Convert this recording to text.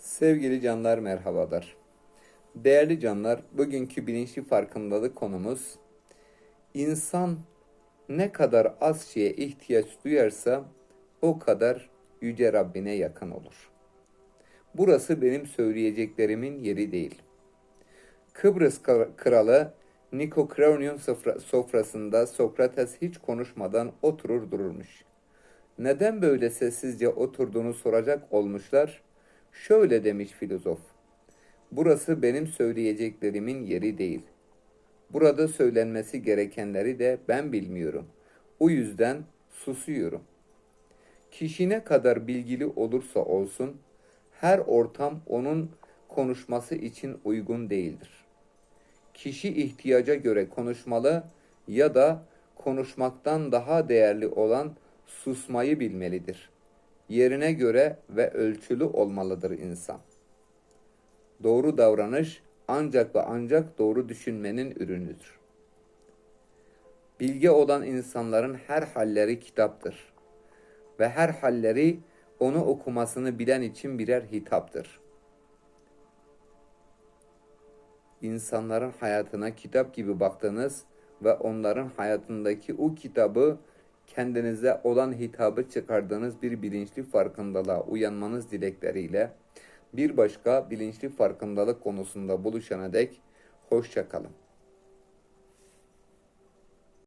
Sevgili canlar merhabalar. Değerli canlar, bugünkü bilinçli farkındalık konumuz insan ne kadar az şeye ihtiyaç duyarsa o kadar yüce Rabbine yakın olur. Burası benim söyleyeceklerimin yeri değil. Kıbrıs kra- kralı Nikokraonion sofra- sofrasında Sokrates hiç konuşmadan oturur dururmuş. Neden böyle sessizce oturduğunu soracak olmuşlar. Şöyle demiş filozof. Burası benim söyleyeceklerimin yeri değil. Burada söylenmesi gerekenleri de ben bilmiyorum. O yüzden susuyorum. Kişi ne kadar bilgili olursa olsun, her ortam onun konuşması için uygun değildir. Kişi ihtiyaca göre konuşmalı ya da konuşmaktan daha değerli olan susmayı bilmelidir. Yerine göre ve ölçülü olmalıdır insan. Doğru davranış ancak ve ancak doğru düşünmenin ürünüdür. Bilge olan insanların her halleri kitaptır ve her halleri onu okumasını bilen için birer hitaptır. İnsanların hayatına kitap gibi baktınız ve onların hayatındaki o kitabı kendinize olan hitabı çıkardığınız bir bilinçli farkındalığa uyanmanız dilekleriyle bir başka bilinçli farkındalık konusunda buluşana dek hoşça kalın.